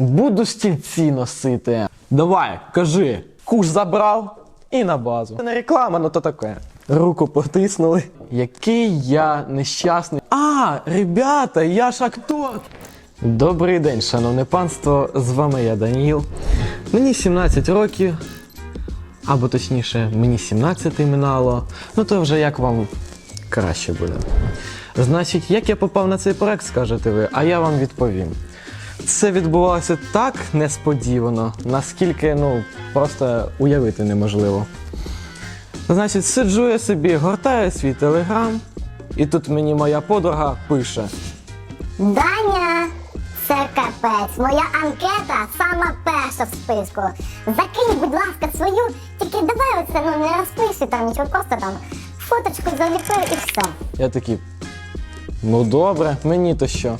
Буду стільці носити. Давай, кажи, куш забрав і на базу. Це не реклама, ну то таке. Руку потиснули. Який я нещасний. А, ребята, я ж актор. Добрий день, шановне панство. З вами я Даніл. Мені 17 років. Або точніше, мені 17 минало. Ну то вже як вам краще буде. Значить, як я попав на цей проект, скажете ви, а я вам відповім. Це відбувалося так несподівано, наскільки ну просто уявити неможливо. Значить, сиджу я собі, гортаю свій телеграм, і тут мені моя подруга пише: Даня, це капець. Моя анкета сама перша в списку. Закинь, будь ласка, свою, тільки давай оце ну не розписуй там нічого, просто там фоточку заліпив і все. Я такий. Ну добре, мені то що?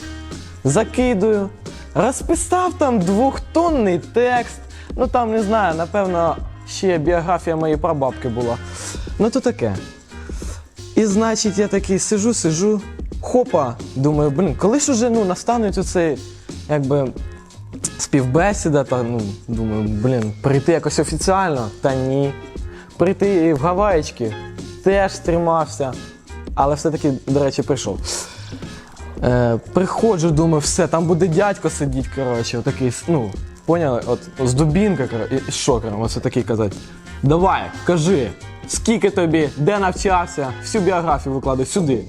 Закидую. Розписав там двохтонний текст. Ну там не знаю, напевно, ще біографія моєї прабабки була. Ну то таке. І значить, я такий сижу, сижу, хопа, думаю, блін, коли ж уже ну, настануть оцей, якби. Співбесіда, та ну думаю, блін, прийти якось офіціально, та ні. Прийти в Гаваєчки теж стримався. Але все-таки, до речі, прийшов. Е, приходжу, думаю, все, там буде дядько сидіть, коротше, отакий, ну, поняли? От з дубінка, коротше, з шокером, оце такий казати. Давай, кажи, скільки тобі, де навчався, всю біографію викладай сюди.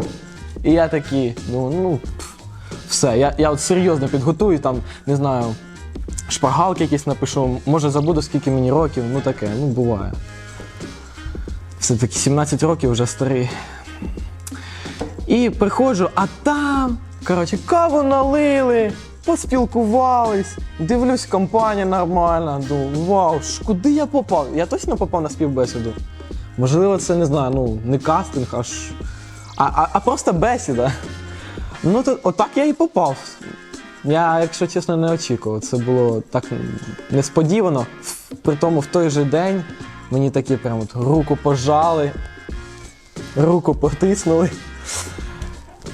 І я такий, ну, ну, пф, все, я, я от серйозно підготую, там, не знаю, шпаргалки якісь напишу, може забуду, скільки мені років, ну таке, ну буває. Все-таки 17 років вже старий. І приходжу, а там, коротше, каву налили, поспілкувались, дивлюсь, компанія нормальна. Думаю, вау, ж куди я попав? Я точно попав на співбесіду. Можливо, це не знаю, ну, не кастинг, аж. А, а, а просто бесіда. Ну, то отак я і попав. Я, якщо чесно, не очікував. Це було так несподівано. При тому в той же день мені такі прям от руку пожали, руку потиснули.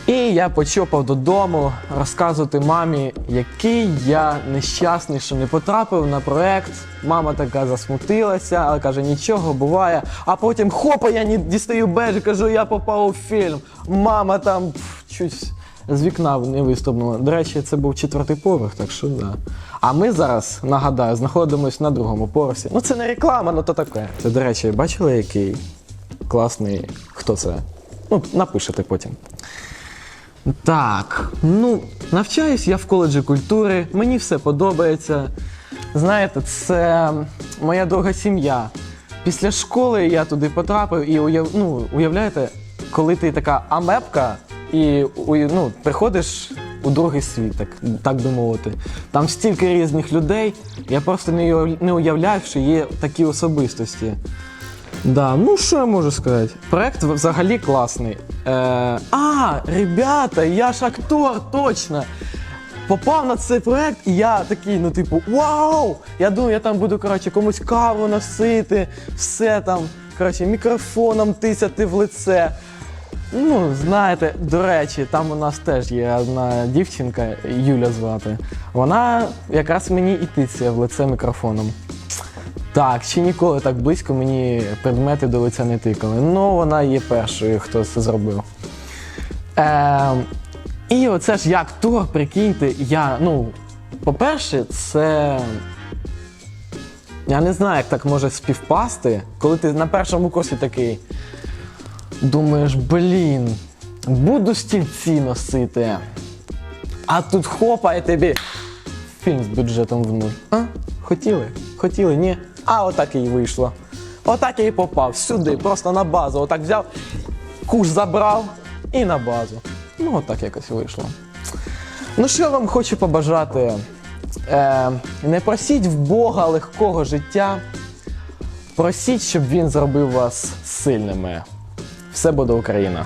І я почопав додому розказувати мамі, який я нещасний, що не потрапив на проект. Мама така засмутилася, але каже, нічого буває. А потім хопа, я не дістаю беж, кажу, я попав у фільм. Мама там пф, чуть з вікна не вистрибнула. До речі, це був четвертий поверх, так що да. А ми зараз, нагадаю, знаходимося на другому поверсі. Ну це не реклама, ну то таке. Це, до речі, бачили, який класний. Хто це? Ну, напишете потім. Так, ну, навчаюсь я в коледжі культури, мені все подобається. Знаєте, це моя друга сім'я. Після школи я туди потрапив і уяв, ну, уявляєте, коли ти така амепка і ну, приходиш у другий світ, так, так би мовити. Там стільки різних людей, я просто не уяв- не уявляв, що є такі особистості. Да, ну що я можу сказати? Проект взагалі класний. Е, а, ребята, я ж актор, точно. Попав на цей проект, і я такий, ну, типу, вау! Я думаю, я там буду, коротше, комусь каву носити, все там, коротше, мікрофоном тисяти в лице. Ну, знаєте, до речі, там у нас теж є одна дівчинка, Юля звати. Вона якраз мені і тицяє в лице мікрофоном. Так, ще ніколи так близько мені предмети до лиця не тикали. Ну, вона є першою, хто це зробив. Е, і оце ж я актор, прикиньте, я, ну, по-перше, це. Я не знаю, як так може співпасти, коли ти на першому курсі такий. Думаєш, блін, буду стільці носити. А тут хопа, і тобі фільм з бюджетом в нуль. А? Хотіли? Хотіли, ні. А отак і вийшло. Отак я і попав сюди, просто на базу. Отак взяв, куш забрав і на базу. Ну, отак якось вийшло. Ну, що я вам хочу побажати? Е, не просіть в Бога легкого життя. Просіть, щоб він зробив вас сильними. Все буде Україна.